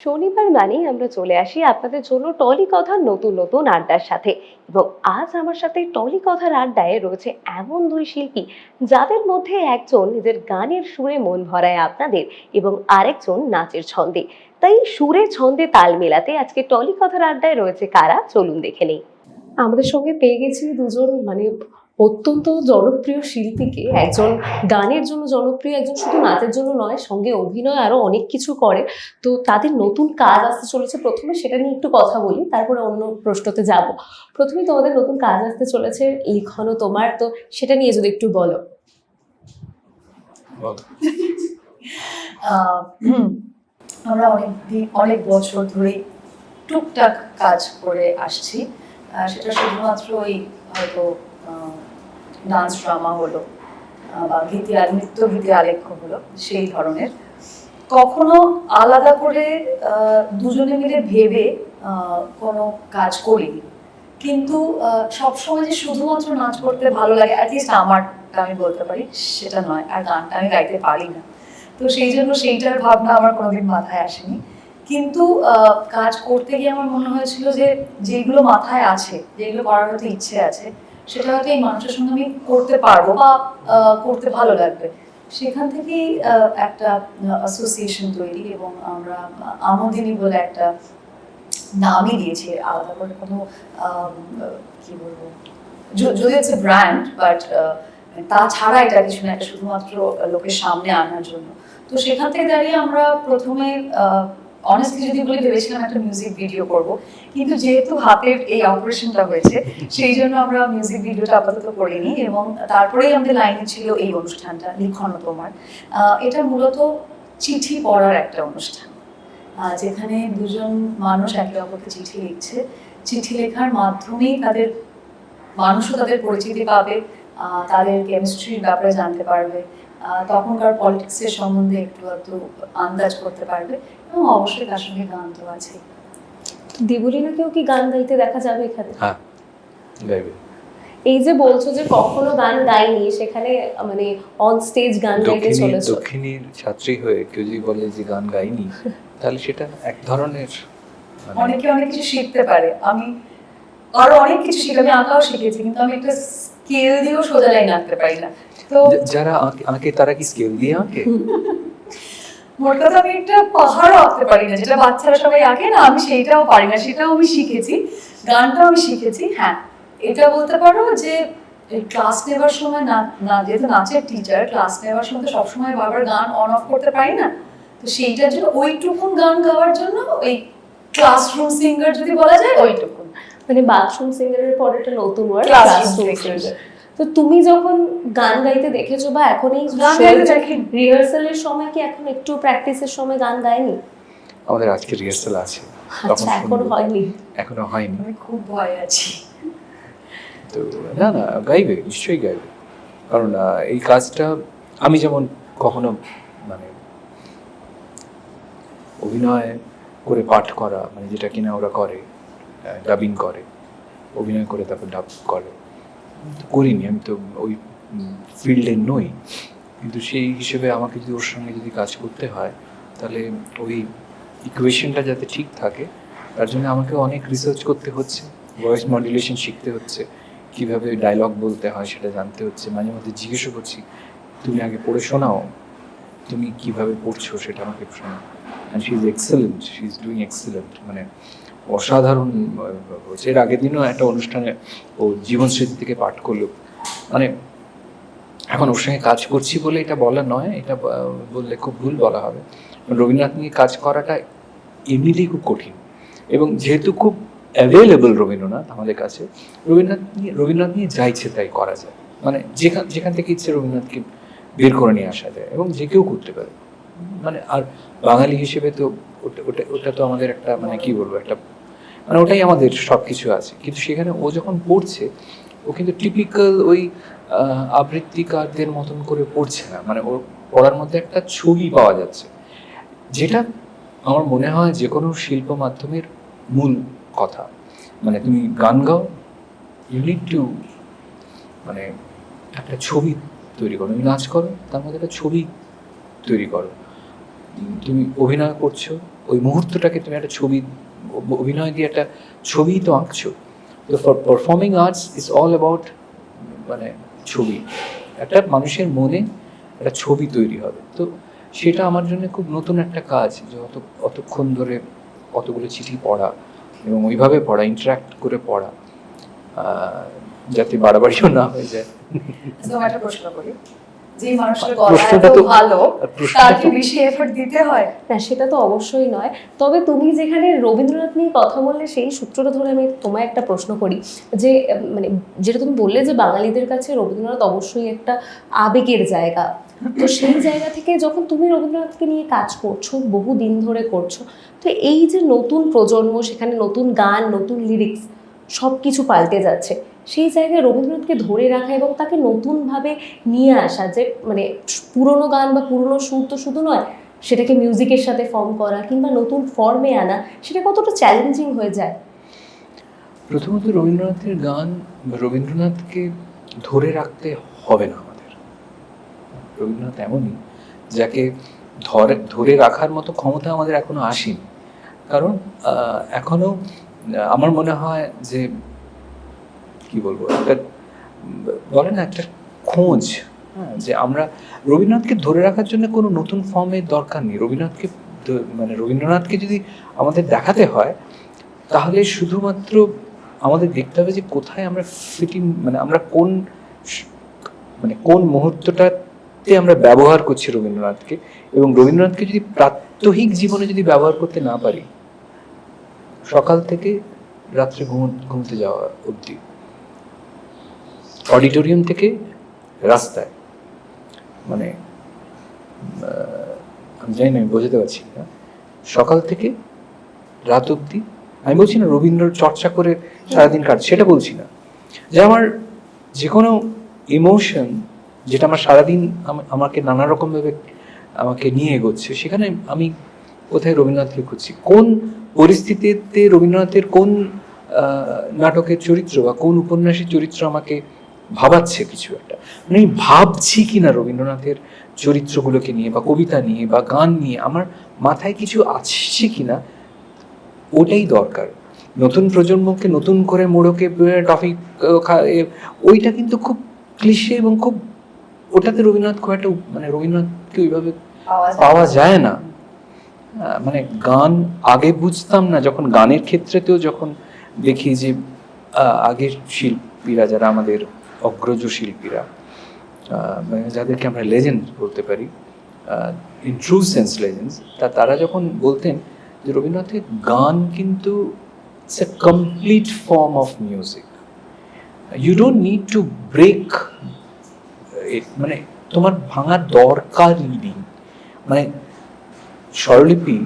শনিবার মানেই আমরা চলে আসি আপনাদের জন্য টলি কথার নতুন নতুন আড্ডার সাথে। এবং আজ আমার সাথে টলি কথার আড্ডায় রয়েছে এমন দুই শিল্পী, যাদের মধ্যে একজন নিজের গানের সুরে মন ভরায় আপনাদের এবং আরেকজন নাচের ছন্দে। তাই সুরে ছন্দে তাল মেলাতে আজকে টলি কথার আড্ডায় রয়েছে কারা? চলুন দেখে নেই। আমাদের সঙ্গে পেয়ে গেছি দুজন মানে অত্যন্ত জনপ্রিয় শিল্পীকে একজন গানের জন্য জনপ্রিয় একজন শুধু নাচের জন্য নয় সঙ্গে অভিনয় আরও অনেক কিছু করে। তো তাদের নতুন কাজ আসতে চলেছে প্রথমে সেটা নিয়ে একটু কথা বলি তারপরে অন্য প্রশ্নতে যাব। প্রথমে তোমাদের নতুন কাজ আসতে চলেছে লিখনও তোমার তো সেটা নিয়ে যদি একটু বলো। আমরা অনেক দিন অনেক বছর ধরে টুকটাক কাজ করে আসছি। সেটা শুধুমাত্র ওই হয়তো ডান্স ড্রামা হলো বা গীতি আর নৃত্য গীতি আলেখ্য হলো, সেই ধরনের। কখনো আলাদা করে দুজনে মিলে ভেবে কোনো কাজ করিনি। কিন্তু সবসময় যে শুধুমাত্র নাচ করতে ভালো লাগে অ্যাটলিস্ট আমারটা আমি বলতে পারি, সেটা নয়, আর গানটা আমি গাইতে পারি না। তো সেই জন্য সেইটার ভাবনা আমার কোনোদিন মাথায় আসেনি। কিন্তু কাজ করতে গিয়ে আমার মনে হয়েছিল যে যেগুলো মাথায় আছে যেগুলো করার হয়তো ইচ্ছে আছে সেটা হয়তো এই মানুষের সঙ্গে আমি করতে পারব বা করতে ভালো লাগবে। সেখান থেকেই একটা অ্যাসোসিয়েশন তৈরি এবং আমরা আমোদিনী বলে একটা নামই দিয়েছি। আলাদা করে কোনো কি বলব? য- যদি হচ্ছে ব্র্যান্ড বাট তাছাড়া এটা কিছু না, এটা শুধুমাত্র লোকের সামনে আনার জন্য। তো সেখান থেকে দাঁড়িয়ে আমরা প্রথমে অনেস্টলি যদি বলি, ভেবেছিলাম একটা মিউজিক ভিডিও করব। কিন্তু যেহেতু হাতের এই অপারেশনটা হয়েছে, সেই জন্য আমরা মিউজিক ভিডিওটা আপাতত করিনি এবং তারপরেই আমাদের লাইনে ছিল এই অনুষ্ঠানটা লিখন তোমার। এটা মূলত চিঠি পড়ার একটা অনুষ্ঠান। যেখানে দুজন মানুষ একে অপরকে চিঠি লিখছে। চিঠি লেখার মাধ্যমেই তাদের মানুষও তাদের পরিচিতি পাবে তাদের কেমিস্ট্রির ব্যাপারে জানতে পারবে তখনকার পলিটিক্সের সম্বন্ধে একটু একটু আন্দাজ করতে পারবে এবং অবশ্যই তার সঙ্গে গান তো আছে দেবলীনাকেও কি গান গাইতে দেখা যাবে এখানে? হ্যাঁ গাইবে। এই যে বলছো যে কখনো গান গাইনি সেখানে মানে অন স্টেজ গান গাইতে চলেছো। দক্ষিণীর ছাত্রী হয়ে কেউ যদি বলে যে গান গাইনি তাহলে সেটা এক ধরনের মানে অনেকে অনেক কিছু শিখতে পারে। আমি আরও অনেক কিছু শিখে আমি আঁকাও শিখেছি কিন্তু আমি একটা স্কেল দিয়েও সোজা লাইন আঁকতে পারি না। তো যারা আঁকে- তারা কি স্কেল দিয়ে আঁকে? মোট কথা আমি একটা পাহাড়ও আঁকতে পারি না। যেটা বাচ্চারা সবাই আঁকে না আমি সেইটাও পারি না। সেটাও আমি শিখেছি। গানটাও আমি শিখেছি। হ্যাঁ এটা বলতে পারো যে ক্লাস নেবার সময় না না যেহেতু নাচের টিচার ক্লাস নেবার সময় তো সবসময় বারবার গান অন অফ করতে পারি না। তো সেইটার জন্য ওইটুকুন গান গাওয়ার জন্য ওই ক্লাসরুম সিঙ্গার যদি বলা যায় ওইটুকুন মানে বাথরুম সিঙ্গারের পর একটা নতুন ওয়ার্ড ক্লাসরুম সিঙ্গার তো তুমি যখন গান গাইতে দেখেছ বা এখন এই গান গাইতে দেখিনি। রিহার্সালের সময় কি এখন একটু প্র্যাকটিসের সময় গান গায়নি? আমাদের আজকে রিহার্সাল আছে। আচ্ছা এখন হয়নি। এখনও হয়নি। আমি খুব ভয় আছি। তো না না গাইবে নিশ্চয়ই গাইবে। কারণ এই কাজটা আমি যেমন কখনো মানে অভিনয় করে পাঠ করা মানে যেটা কিনা ওরা করে ডাবিং করে, অভিনয় করে, তারপর ডাব করে। করিনি, আমি তো ওই ফিল্ডে নই। কিন্তু সেই হিসেবে আমাকে যদি ওর সঙ্গে যদি কাজ করতে হয়, তাহলে ওই ইকুয়েশনটা যাতে ঠিক থাকে, তার জন্য আমাকে অনেক রিসার্চ করতে হচ্ছে ভয়েস মডুলেশন শিখতে হচ্ছে, কীভাবে ডায়লগ বলতে হয় সেটা জানতে হচ্ছে। মাঝে মধ্যে জিজ্ঞেসও করছি, তুমি আগে পড়ে শোনাও, তুমি কীভাবে পড়ছো সেটা আমাকে শোনাও। And she is excellent she is doing excellent মানে অসাধারণ এর আগের দিনও একটা অনুষ্ঠানে ও জীবন স্মৃতি থেকে পাঠ করল। মানে এখন ওর সঙ্গে কাজ করছি বলে এটা বলা নয়, এটা বললে খুব ভুল বলা হবে। রবীন্দ্রনাথ নিয়ে কাজ করাটা এমনিতেই খুব কঠিন এবং যেহেতু খুব অ্যাভেলেবল রবীন্দ্রনাথ আমাদের কাছে, রবীন্দ্রনাথ নিয়ে রবীন্দ্রনাথ নিয়ে যা ইচ্ছে তাই করা যায়। মানে যেখান যেখান থেকে ইচ্ছে রবীন্দ্রনাথকে বের করে নিয়ে আসা যায় এবং যে কেউ করতে পারে। মানে আর বাঙালি হিসেবে তো ওটা ওটা তো আমাদের একটা মানে কি বলব, একটা মানে ওটাই আমাদের সব কিছু আছে। কিন্তু সেখানে ও যখন পড়ছে, ও কিন্তু টিপিক্যাল ওই আবৃত্তিকারদের মতন করে পড়ছে না। মানে ওর পড়ার মধ্যে একটা ছবি পাওয়া যাচ্ছে। যেটা আমার মনে হয় যে কোনো শিল্প মাধ্যমের মূল কথা। মানে তুমি গান গাও ইউনিট টু মানে একটা ছবি তৈরি করো। তুমি নাচ করো, তার মধ্যে একটা ছবি তৈরি করো। তুমি অভিনয় করছ, ওই মুহূর্তটাকে তুমি একটা ছবি অভিনয় দিয়ে একটা ছবি তো আঁকছো। তো for performing arts is all about মানে ছবি। একটা মানুষের মনে একটা ছবি তৈরি হবে। তো সেটা আমার জন্য খুব নতুন একটা কাজ যে অত, অতক্ষণ ধরে অতগুলো চিঠি পড়া এবং ওইভাবে পড়া ইন্টারাক্ট করে পড়া যাতে বাড়াবাড়িও না হয়ে যায়। একটা প্রশ্ন করি। যে মানুষের গলা এত ভালো তার কি বেশি এফোর্ট দিতে হয়। না সেটা তো অবশ্যই নয়। তবে তুমি যেখানে রবীন্দ্রনাথ নিয়ে কথা বললে সেই সূত্রটা ধরে আমি তোমায় একটা প্রশ্ন করি। যে মানে যেটা তুমি বললে যে বাঙালিদের কাছে রবীন্দ্রনাথ অবশ্যই একটা আবেগের জায়গা। তো সেই জায়গা থেকে যখন তুমি রবীন্দ্রনাথকে নিয়ে কাজ করছ বহু দিন ধরে করছ তো এই যে নতুন প্রজন্ম সেখানে নতুন গান নতুন লিরিক্স সব কিছু পাল্টে যাচ্ছে। সেই জায়গায় রবীন্দ্রনাথকে ধরে রাখা এবং তাকে নতুনভাবে নিয়ে আসা যে মানে পুরনো গান বা পুরনো সুর তো শুধু নয়, সেটাকে মিউজিকের সাথে ফর্ম করা কিংবা নতুন ফর্মে আনা, সেটা কতটা চ্যালেঞ্জিং হয়ে যায়? প্রথমত রবীন্দ্রনাথের গান রবীন্দ্রনাথকে ধরে রাখতে হবে না আমাদের। রবীন্দ্রনাথ এমনই যাকে ধরে ধরে রাখার মতো ক্ষমতা আমাদের এখনও আসেনি। কারণ এখনও আমার মনে হয় যে, কি বলব, একটা, বলে না, একটা খোঁজ হ্যাঁ যে আমরা, রবীন্দ্রনাথকে ধরে রাখার জন্য কোনো নতুন ফর্মের দরকার নেই। রবীন্দ্রনাথকে মানে রবীন্দ্রনাথকে যদি আমাদের দেখাতে হয়, তাহলে শুধুমাত্র আমাদের দেখতে হবে যে কোথায় আমরা ফিটিং মানে আমরা কোন মানে কোন মুহূর্তটাতে আমরা ব্যবহার করছি রবীন্দ্রনাথকে। এবং রবীন্দ্রনাথকে যদি প্রাত্যহিক জীবনে যদি ব্যবহার করতে না পারি সকাল থেকে রাত্রে ঘুম ঘুমতে যাওয়া অবধি। অডিটোরিয়াম থেকে রাস্তায় মানে আমি জানি না, আমি বোঝাতে পারছি না। সকাল থেকে রাত অবধি, আমি বলছি না রবীন্দ্র চর্চা করে সারাদিন কাট সেটা বলছি না। যে আমার যে কোনো ইমোশন যেটা আমার সারাদিন আমাকে নানা রকমভাবে আমাকে নিয়ে এগোচ্ছে, সেখানে আমি কোথায় রবীন্দ্রনাথকে খুঁজছি কোন পরিস্থিতিতে রবীন্দ্রনাথের কোন নাটকের চরিত্র বা কোন উপন্যাসের চরিত্র আমাকে ভাবাচ্ছে কিছু একটা? মানে আমি ভাবছি কিনা রবীন্দ্রনাথের চরিত্রগুলোকে নিয়ে বা কবিতা নিয়ে বা গান নিয়ে আমার মাথায় কিছু আসছে কিনা ওটাই দরকার। নতুন প্রজন্মকে নতুন করে মোড়কে টফি ওইটা কিন্তু খুব ক্লিশে এবং খুব ওটাতে রবীন্দ্রনাথ খুব একটা মানে রবীন্দ্রনাথকে ওইভাবে পাওয়া যায় না। মানে গান আগে বুঝতাম না, যখন গানের ক্ষেত্রেতেও যখন দেখি যে আগের শিল্পীরা যারা আমাদের অগ্রজ শিল্পীরা যাদেরকে আমরা লেজেন্ড বলতে পারি ইন ট্রু সেন্স লেজেন্ডস তা তারা যখন বলতেন যে রবীন্দ্রনাথের গান কিন্তু it's a complete form of music you don't need to break মানে তোমার ভাঙার দরকারই নেই। মানে স্বরলিপি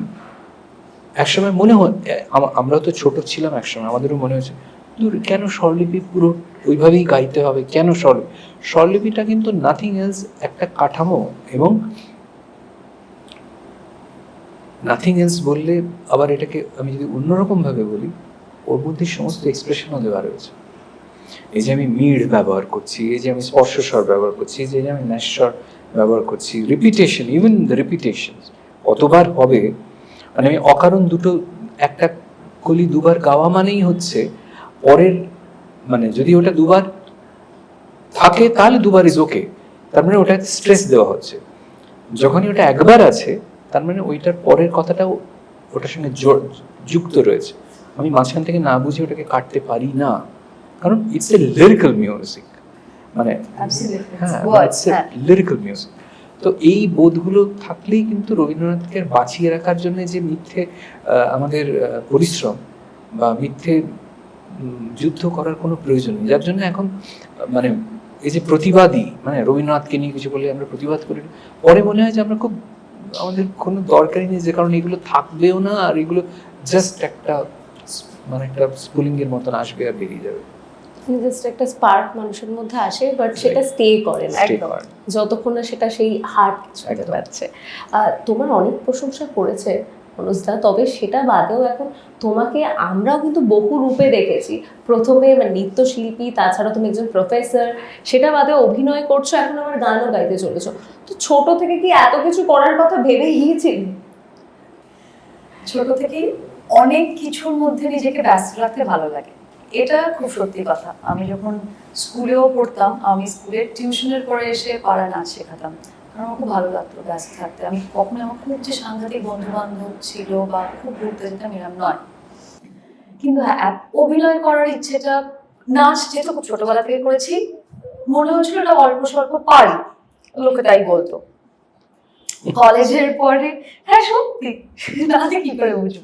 একসময় মনে হয় আম- আমরাও তো ছোট ছিলাম একসময়, আমাদেরও মনে হয়েছে, দূর, কেন স্বরলিপি পুরো ওইভাবেই গাইতে হবে? কেন স্বরলিপি? স্বরলিপিটা কিন্তু নাথিং এলস একটা কাঠামো এবং নাথিং এলস বললে আবার এটাকে আমি যদি অন্যরকম ভাবে বলি, ওর মধ্যে সমস্ত এক্সপ্রেশনও দেওয়া রয়েছে। এই যে আমি মিড় ব্যবহার করছি, এই যে আমি স্পর্শ স্বর ব্যবহার করছি, এই যে আমি ন্যাস্বর ব্যবহার করছি রিপিটেশন ইভেন দ্য রিপিটেশন কতবার হবে। মানে আমি অকারণ দুটো একটা কলি দুবার গাওয়া মানেই হচ্ছে পরের মানে যদি ওটা দুবার থাকে তাহলে দুবার ইজ ওকে তার মানে ওটা স্ট্রেস দেওয়া হচ্ছে। যখনই ওটা একবার আছে তার মানে ওইটার পরের কথাটাও ওটার সঙ্গে যুক্ত রয়েছে। আমি মাঝখান থেকে না বুঝে ওটাকে কাটতে পারি না। কারণ ইটস এ লিরিক্যাল মিউজিক মানে হ্যাঁ words, হ্যাঁ। লিরিক্যাল মিউজিক তো এই বোধগুলো থাকলেই কিন্তু রবীন্দ্রনাথকে বাঁচিয়ে রাখার জন্য যে মিথ্যে আমাদের পরিশ্রম বা মিথ্যে যুদ্ধ করার কোনো প্রয়োজন নেই। যার জন্য এখন মানে এই যে প্রতিবাদী মানে রবীন্দ্রনাথকে নিয়ে কিছু বলে আমরা প্রতিবাদ করি পরে মনে হয় যে আমরা খুব, আমাদের কোনো দরকারই নেই যে কারণ এগুলো থাকবেও না আর এগুলো জাস্ট একটা মানে একটা স্পুলিংয়ের মতন আসবে আর বেরিয়ে যাবে। জাস্ট একটা স্পার্ক মানুষের মধ্যে আসে বাট সেটা স্টে করে না। একদম। যতক্ষণ না সেটা সেই হার্ট ছুঁতে। পারছে তোমার অনেক প্রশংসা করেছে অনুজদা তবে সেটা বাদেও এখন তোমাকে আমরাও কিন্তু বহু রূপে দেখেছি। প্রথমে মানে নৃত্যশিল্পী তাছাড়া তুমি একজন প্রফেসর সেটা বাদে অভিনয় করছ এখন আবার গানও গাইতে চলেছো। তো ছোট থেকে কি এত কিছু করার কথা ভেবে গিয়েছিলে ছোট থেকেই অনেক কিছুর মধ্যে নিজেকে ব্যস্ত রাখতে ভালো লাগে। এটা খুব সত্যি কথা। আমি যখন স্কুলেও পড়তাম, আমি স্কুলের টিউশনের পরে এসে পাড়া নাচ শেখাতাম। কারণ আমার খুব ভালো লাগতো ব্যস্ত থাকতে। আমি কখনো আমার খুব যে সাংঘাতিক বন্ধু বান্ধব ছিল বা খুব ঘুরতে যেতাম এরম নয়। কিন্তু হ্যাঁ অভিনয় করার ইচ্ছেটা, নাচ যেহেতু খুব ছোটবেলা থেকে করেছি, মনে হচ্ছিল এটা অল্প স্বল্প পারি। লোকে তাই বলতো। কলেজের পরে হ্যাঁ সত্যি। নাহলে কি করে বুঝব?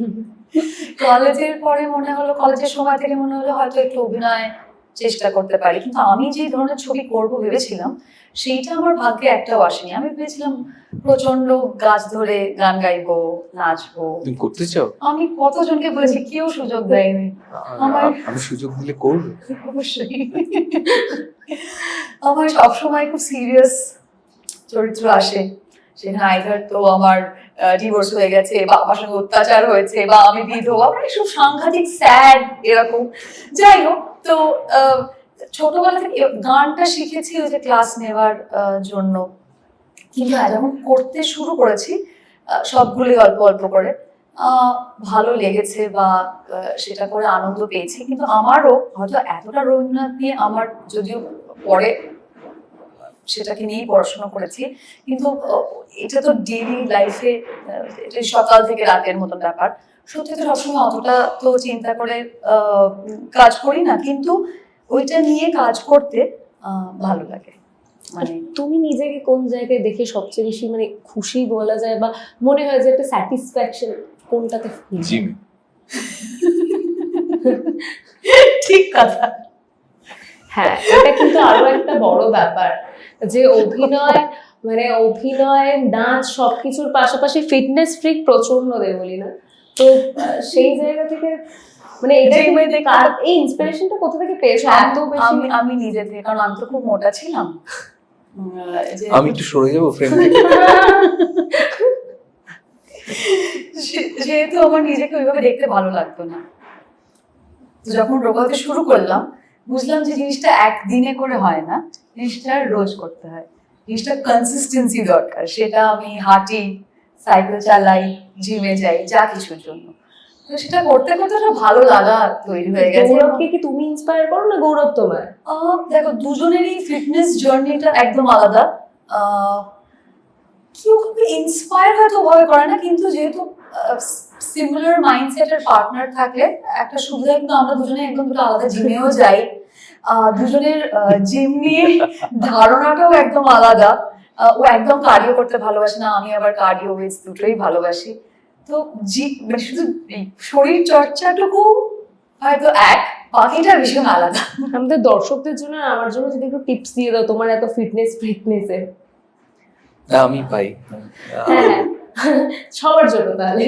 কলেজের পরে মনে হলো কলেজের সময় থেকে মনে হলো হয়তো একটু অভিনয় চেষ্টা করতে পারি। কিন্তু আমি যে ধরনের ছবি করব ভেবেছিলাম সেইটা আমার ভাগ্যে একটাও আসেনি। আমি ভেবেছিলাম প্রচণ্ড গাছ ধরে গান গাইবো নাচবো। তুমি করতে চাও? আমি কতজনকে বলেছি কেউ সুযোগ দেয়নি। আমার- আমি সুযোগ দিলে করবে। অবশ্যই। আমার সবসময় খুব সিরিয়াস চরিত্র আসে। সেখানে আইদার তো আমার ডিভোর্স হয়ে গেছে বা আমার সঙ্গে অত্যাচার হয়েছে বা আমি বিধবা মানে সব সাংঘাতিক স্যাড এরকম। যাই হোক তো ছোটবেলা থেকে গানটা শিখেছি ওই যে ক্লাস নেওয়ার জন্য। কিন্তু হ্যাঁ, যখন করতে শুরু করেছি সবগুলি অল্প অল্প করে ভালো লেগেছে বা সেটা করে আনন্দ পেয়েছি। কিন্তু আমারও হয়তো এতটা রবীন্দ্রনাথ নিয়ে আমার যদিও পরে সেটাকে নিয়েই পড়াশোনা করেছি। কিন্তু এটা তো ডেইলি লাইফে এটা সকাল থেকে রাতের মতো ব্যাপার। সত্যি তো সবসময় অতটা তো চিন্তা করে আহ, কাজ করি না। কিন্তু ওইটা নিয়ে কাজ করতে আহ, ভালো লাগে। মানে তুমি নিজেকে কোন জায়গায় দেখে সবচেয়ে বেশি মানে খুশি বলা যায় বা মনে হয় যে একটা স্যাটিসফ্যাকশন কোনটাতে জিম। ঠিক কথা। হ্যাঁ এটা কিন্তু আরও একটা বড় ব্যাপার যে অভিনয় মানে অভিনয় নাচ সবকিছুর পাশাপাশি ফিটনেস ফ্রিক প্রচণ্ড দেবলি না? তো সেই জায়গা থেকে মানে এটা এই ইন্সপিরেশনটা কোথা থেকে পেয়েছ? এত বেশি আমি নিজে থেকে কারণ আমি তো খুব মোটা ছিলাম। আমি একটু সরে যাব ফ্রেন্ড যেহেতু আমার নিজেকে ওইভাবে দেখতে ভালো লাগতো না। যখন রোগাতে শুরু করলাম বুঝলাম যে জিনিসটা একদিনে করে হয় না জিনিসটা রোজ করতে হয়। জিনিসটা কনসিস্টেন্সি দরকার সেটা আমি হাঁটি সাইকেল চালাই জিমে যাই যা কিছুর জন্য। তো সেটা করতে করতে একটা ভালো লাগা তৈরি হয়ে গেছে। গৌরবকে কি তুমি ইন্সপায়ার করো না গৌরব তোমার? দেখো দুজনেরই ফিটনেস জার্নিটা একদম আলাদা। কেউ কাউকে ইন্সপায়ার হয়তো ওভাবে করে না কিন্তু যেহেতু সিমিলার মাইন্ডসেটের পার্টনার থাকলে একটা সুবিধা কিন্তু আমরা দুজনে একদম দুটো আলাদা জিমেও যাই। দুজনের জিম নিয়ে ধারণাটাও একদম আলাদা। ও একদম কার্ডিও করতে ভালোবাসে না আমি আবার কার্ডিও ওয়েজ দুটোই ভালোবাসি। তো জি মানে শুধু শরীর চর্চাটুকু হয়তো এক বাকিটা ভীষণ আলাদা। আমাদের দর্শকদের জন্য আমার জন্য যদি একটু টিপস দিয়ে দাও তোমার এত ফিটনেস ফিটনেসে আমি পাই। হ্যাঁ। সবার জন্য তাহলে।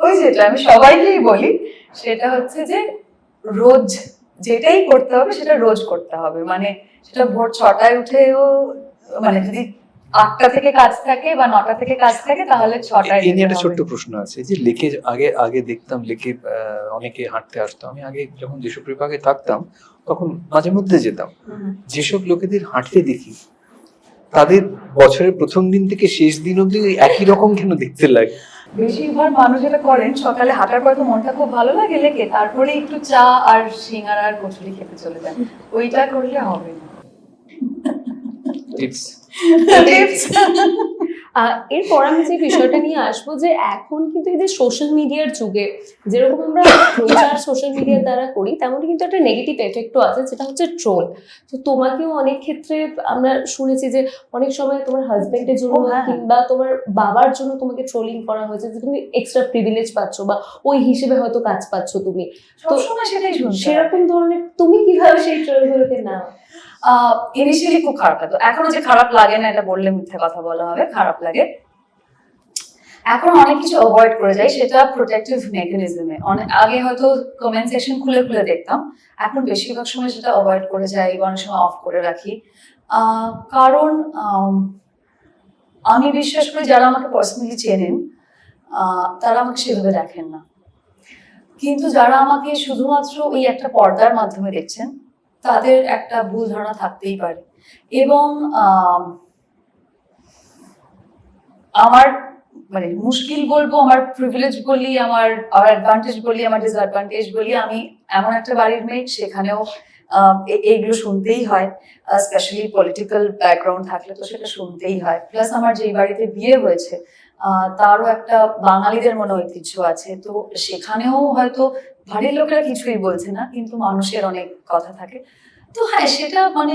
ওই যেটা আমি সবাইকেই বলি সেটা হচ্ছে যে রোজ যেটাই করতে হবে সেটা রোজ করতে হবে। মানে সেটা ভোর ছটায় উঠেও মানে যদি আটটা থেকে কাজ থাকে বা নটা থেকে কাজ থাকে তাহলে ছটায় এই নিয়ে একটা ছোট্ট প্রশ্ন আছে যে লেকে আগে আগে দেখতাম লেকে অনেকে হাঁটতে আসতো। আমি আগে যখন যেসব বিভাগে থাকতাম তখন মাঝে মধ্যে যেতাম। যেসব লোকেদের হাঁটতে দেখি তাদের বছরের প্রথম দিন থেকে শেষ দিন অব্দি একই রকম কেন দেখতে লাগে? বেশিরভাগ মানুষ যেটা করেন সকালে হাঁটার পর তো মনটা খুব ভালো লাগে লেগে তারপরে একটু চা আর সিঙ্গারা আর কচুরি খেতে চলে যান। ওইটা করলে হবে না। Tips Tips? এরপর আমি যে বিষয়টা নিয়ে আসব যে এখন কিন্তু এই যে সোশ্যাল মিডিয়ার যুগে যেরকম আমরা প্রচার সোশ্যাল মিডিয়ার দ্বারা করি তেমনই কিন্তু একটা নেগেটিভ এফেক্টও আছে যেটা হচ্ছে ট্রোল তো তোমাকেও অনেক ক্ষেত্রে আমরা শুনেছি যে অনেক সময় তোমার হাজবেন্ডের জন্য ও, হ্যাঁ। কিংবা তোমার বাবার জন্য তোমাকে ট্রোলিং করা হয়েছে যে তুমি এক্সট্রা প্রিভিলেজ পাচ্ছ বা ওই হিসেবে হয়তো কাজ পাচ্ছ তুমি। সেটাই সেরকম ধরনের তুমি কীভাবে সেই ট্রোলগুলোকে নাও? ইনিশিয়ালি খুব খারাপ লাগতো। এখনও যে খারাপ লাগে না, এটা বললে মিথ্যে কথা বলা হবে, খারাপ লাগে। এখন অনেক কিছু অ্যাভয়েড করে যাই, সেটা প্রোটেক্টিভ মেকানিজমে অনেক, আগে হয়তো কমেন্ট সেকশন খুলে খুলে দেখতাম, এখন বেশিরভাগ সময় সেটা অ্যাভয়েড করে যাই, অনেক সময় অফ করে রাখি। কারণ, আমি বিশ্বাস করি যারা আমাকে পার্সোনালি চেনেন তারা আমাকে সেভাবে দেখেন না। কিন্তু যারা আমাকে শুধুমাত্র ওই একটা পর্দার মাধ্যমে দেখছেন তাদের একটা ভুল ধারণা থাকতেই পারে। এবং আম, আমার মানে মুশকিল বলব আমার প্রিভিলেজ বলি আমার আমার অ্যাডভান্টেজ বলি আমার ডিসঅ্যাডভান্টেজ বলি আমি এমন একটা বাড়ির মেয়ে সেখানেও এইগুলো শুনতেই হয় স্পেশালি পলিটিক্যাল ব্যাকগ্রাউন্ড থাকলে তো সেটা শুনতেই হয়। প্লাস আমার যেই বাড়িতে বিয়ে হয়েছে তারও একটা বাঙালিদের মনে ঐতিহ্য আছে। তো সেখানেও হয়তো বাড়ির লোকেরা কিছুই বলছে না, কিন্তু মানুষের অনেক কথা থাকে। তো হ্যাঁ সেটা মানে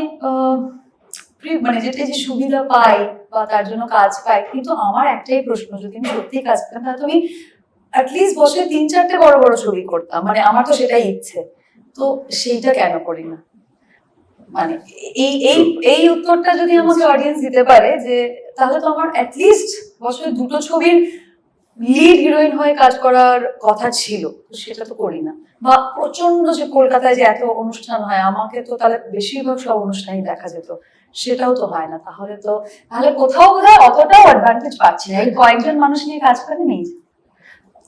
মানে যেটা যে সুবিধা পাই বা তার জন্য কাজ পাই, কিন্তু আমার একটাই প্রশ্ন, যদি আমি সত্যি কাজ পেতাম তাহলে আমি অ্যাটলিস্ট বছরে তিন, চারটে বড় বড় ছবি করতাম মানে আমার তো সেটাই ইচ্ছে। তো সেইটা কেন করি না? মানে এই এই এই উত্তরটা যদি আমাকে অডিয়েন্স দিতে পারে যে, তাহলে তো আমার অ্যাটলিস্ট বছরে দুটো ছবির লিড হিরোইন হয়ে কাজ করার কথা ছিল সেটা তো করি না। বা প্রচণ্ড যে কলকাতায় যে এত অনুষ্ঠান হয় আমাকে তো তাহলে বেশিরভাগ সব অনুষ্ঠানই দেখা যেত সেটাও তো হয় না। তাহলে তো তাহলে কোথাও বোধহয় অতটাও অ্যাডভান্টেজ পাচ্ছি না। এই কয়েকজন মানুষ নিয়ে কাজ করে নেই।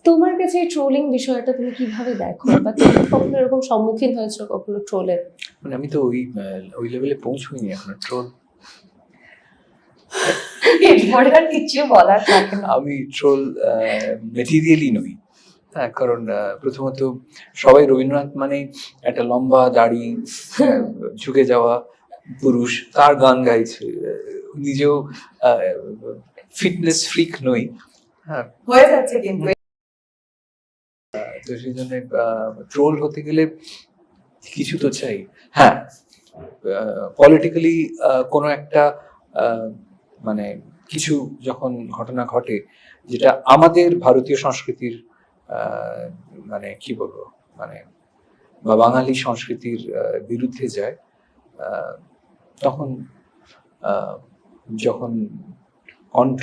তোমার কাছে এই ট্রোলিং বিষয়টা তুমি কীভাবে দেখো? বা তুমি কখনো এরকম সম্মুখীন হয়েছো কখনো ট্রোলের মানে আমি তো ওই ওই লেভেলে পৌঁছইনি এখন। ট্রোল এরপরে আর কিছু বলার থাকে না। আমি ট্রোল মেটেরিয়ালই নই। হ্যাঁ কারণ প্রথমত সবাই রবীন্দ্রনাথ মানে একটা লম্বা দাড়ি ঝুঁকে যাওয়া পুরুষ তার গান গাইছে। নিজেও ফিটনেস ফ্রিক নই। হ্যাঁ। হয়ে যাচ্ছে কিন্তু। তো সেই জন্য ট্রোল হতে গেলে কিছু তো চাই। হ্যাঁ পলিটিক্যালি কোনো একটা মানে কিছু যখন ঘটনা ঘটে যেটা আমাদের ভারতীয় সংস্কৃতির মানে কি বলব মানে বা বাঙালি সংস্কৃতির বিরুদ্ধে যায় তখন যখন কণ্ঠ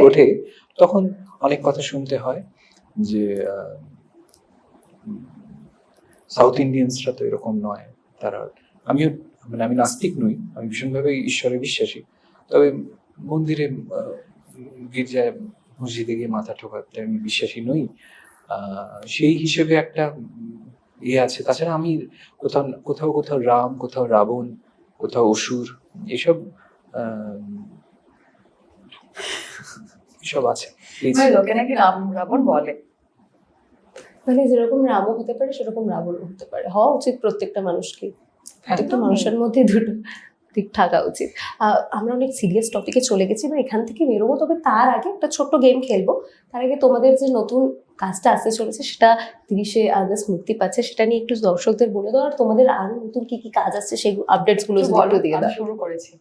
ওঠে। তখন অনেক কথা শুনতে হয় যে সাউথ ইন্ডিয়ানসরা তো এরকম নয় তারা আমিও মানে আমি নাস্তিক নই আমি ভীষণভাবে ঈশ্বরে বিশ্বাসী। তবে মন্দিরে গির্জায় মসজিদে গিয়ে মাথা ঠোকাতে আমি বিশ্বাসী নই। সেই হিসেবে একটা ইয়ে আছে। তাছাড়া আমি কোথাও কোথাও কোথাও রাম কোথাও রাবণ কোথাও অসুর এসব আহ, এসব আছে। মানে লোকে নাকি রাম রাবণ বলে। মানে যেরকম রামও হতে পারে সেরকম রাবণও হতে পারে। হওয়া উচিত প্রত্যেকটা মানুষকে। প্রত্যেকটা। মানুষের মধ্যে দুটো দিক থাকা উচিত। আহ, আমরা অনেক সিরিয়াস টপিকে চলে গেছি এবার এখান থেকে বেরোবো। তবে তার আগে একটা ছোট্ট গেম খেলব। তার আগে তোমাদের যে নতুন কাজটা আসতে চলেছে সেটা তিরিশে আগস্ট মুক্তি পাচ্ছে সেটা নিয়ে একটু দর্শকদের বলে দাও। আর তোমাদের আরও নতুন কি কি কাজ আসছে সেই আপডেটসগুলো একটু যদি একটু দিয়ে দাও। শুরু করেছি।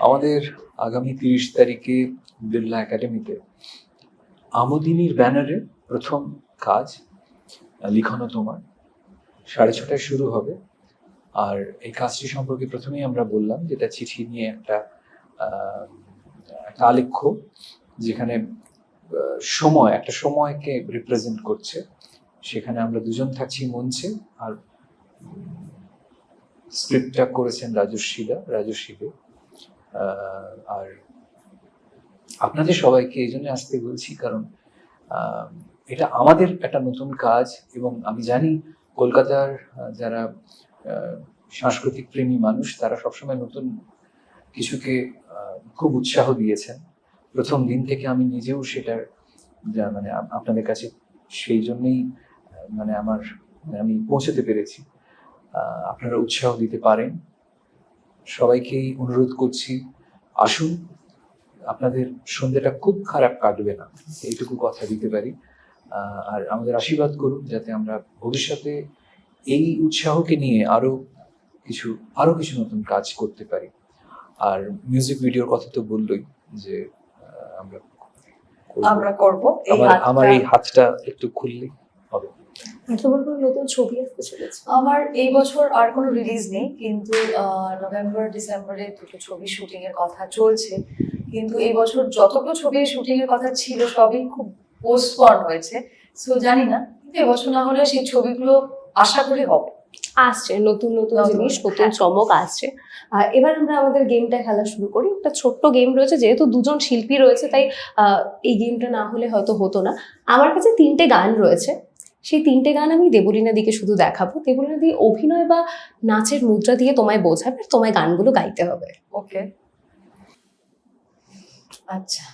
আমাদের আগামী তিরিশ তারিখে বিড়লা একাডেমিতে আমোদিনীর ব্যানারে প্রথম কাজ লিখনো তোমার। সাড়ে ছটায় শুরু হবে। আর এই কাজটি সম্পর্কে প্রথমেই আমরা বললাম যেটা চিঠি নিয়ে একটা একটা আলেখ্য যেখানে সময় একটা সময়কে রিপ্রেজেন্ট করছে। সেখানে আমরা দুজন থাকছি মঞ্চে আর স্ক্রিপ্টটা করেছেন রাজস্বীদা আহ, আর আপনাদের সবাইকে এই জন্য আসতে বলছি কারণ এটা আমাদের একটা নতুন কাজ এবং আমি জানি কলকাতার যারা সাংস্কৃতিক প্রেমী মানুষ, তারা সবসময় নতুন কিছুকে খুব উৎসাহ দিয়েছেন। প্রথম দিন থেকে আমি নিজেও সেটার, যা মানে আপনাদের কাছে সেই জন্যই মানে আমার মানে আমি পৌঁছতে পেরেছি। আপনারা উৎসাহ দিতে পারেন। সবাইকেই অনুরোধ করছি, আসুন। আপনাদের সন্ধ্যাটা খুব খারাপ কাটবে না। এইটুকু কথা দিতে পারি। আর আমাদের আশীর্বাদ করুন যাতে আমরা ভবিষ্যতে এই উৎসাহকে নিয়ে আরও কিছু আরও কিছু নতুন কাজ করতে পারি। আর মিউজিক ভিডিওর কথা তো বললোই যে আমরা করব। আমরা করব। এই আমার আমার এই হাতটা- একটু খুললেই হবে। কোনো নতুন ছবি আসতে চলেছে। আমার এই বছর আর কোনো রিলিজ নেই কিন্তু আহ, নভেম্বর ডিসেম্বরে দুটো ছবি শুটিং এর কথা চলছে। কিন্তু এই বছর যতগুলো ছবির শুটিং এর কথা ছিল সবই খুব পোস্টপন হয়েছে। সো জানি না কিন্তু এবছর না হলে সেই ছবিগুলো আশা করি হবে। আসছে নতুন নতুন নতুন, জিনিস নতুন হ্যাঁ। চমক আসছে। আর এবার আমরা আমাদের গেমটা খেলা শুরু করি। একটা ছোট্ট গেম রয়েছে যেহেতু দুজন শিল্পী রয়েছে তাই এই গেমটা না হলে হয়তো হতো না। আমার কাছে তিনটে গান রয়েছে। সেই তিনটে গান আমি দেবলীনা দিকে শুধু দেখাবো। দেবলীনা দিয়ে অভিনয় বা নাচের মুদ্রা দিয়ে তোমায় বোঝাবে তোমায় গানগুলো গাইতে হবে। ওকে আচ্ছা।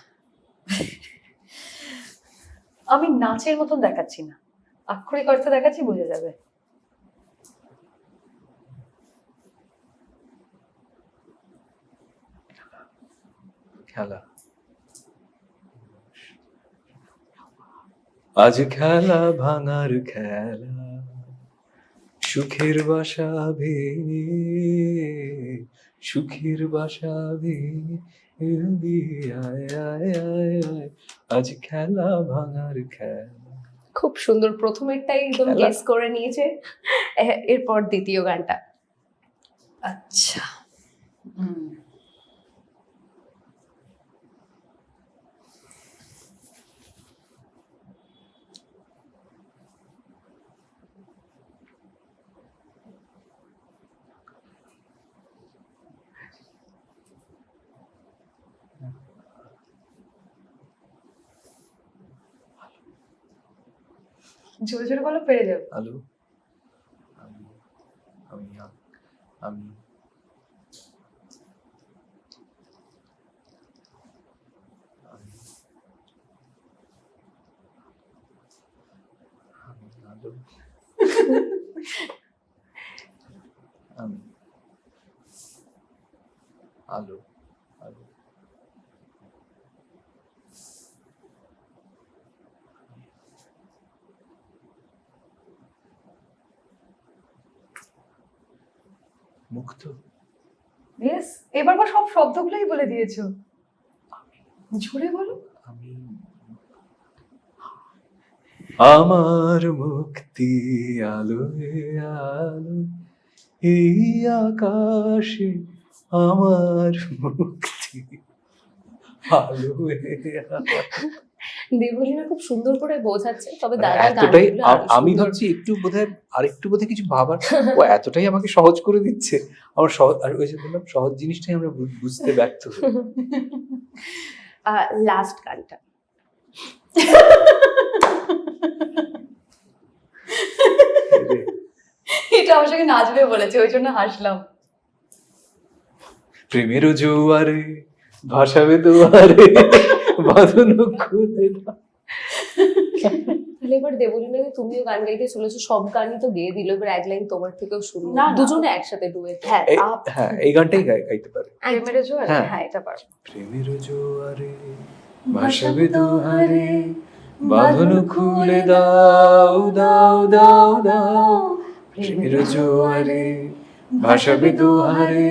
আমি নাচের মতন দেখাচ্ছি না। আক্ষরিক অর্থে দেখাচ্ছি, বোঝা যাবে। খেলা। আজ খেলা, ভাঙার খেলা, সুখের বাসা ভেঙে, সুখের বাসা ভেঙে আয় আয় আয় আয়। আজ খেলা ভাঙার খেলা। খুব সুন্দর প্রথমেরটাই একদম। গেস করে নিয়েছে। এরপর দ্বিতীয় গানটা। আচ্ছা। হুম। জোরে জোরে বলো পেরে যাবে। আলো আমি আমি আমি আমি আমি আলো আমি আলো আলো মুক্ত। ইয়েস এবার বা সব শব্দগুলোই বলে দিয়েছ। জোরে বলো। আমি আমার মুক্তি আলো আলো এই আকাশে আমার মুক্তি আলো। দেবলীনা খুব সুন্দর করে বোঝাচ্ছে তবে মানে দাদা এতটাই আরও আমি। ভাবছি একটু বোধহয় আরেকটু বোধহয় কিছু ভাবার ও এতটাই আমাকে সহজ করে দিচ্ছে আমার সহজ আর ওই যে বললাম সহজ জিনিসটাই আমরা বুঝতে ব্যর্থ হই। লাস্ট গানটা এটা আমার সঙ্গে নাচবে বলেছে ওই জন্য হাসলাম প্রেমের জোয়ারে ভাসাবে দুয়ারে বাঁধন খুলে দাও। তাহলে এবার তুমিও গান গাইতে চলেছো সব গানই তো গেয়ে দিল এবার এক লাইন তোমার থেকেও শুরু। দুজনে একসাথে ডুয়েট হ্যাঁ হ্যাঁ এই গানটাই গাই- গাইতে পারে। প্রেমের জোয়ার? হ্যাঁ। হ্যাঁ এটা পারো। প্রেমের জোয়ারে ভাসাবে দুহারে বাঁধন খুলে দাও দাও দাও দাও প্রেমের জোয়ারে ভাসাবে দুহারে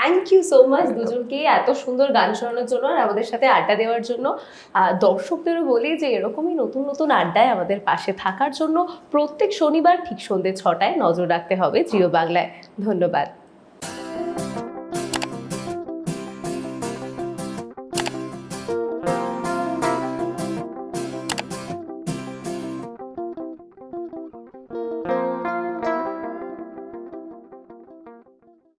থ্যাংক ইউ সো মাচ দুজনকে এত সুন্দর গান শোনানোর জন্য আর আমাদের সাথে আড্ডা দেওয়ার জন্য। দর্শকদেরও বলি যে এরকমই নতুন নতুন আড্ডায় আমাদের পাশে থাকার জন্য প্রত্যেক শনিবার ঠিক সন্ধ্যে ছটায় নজর রাখতে হবে। জিও বাংলায়। ধন্যবাদ।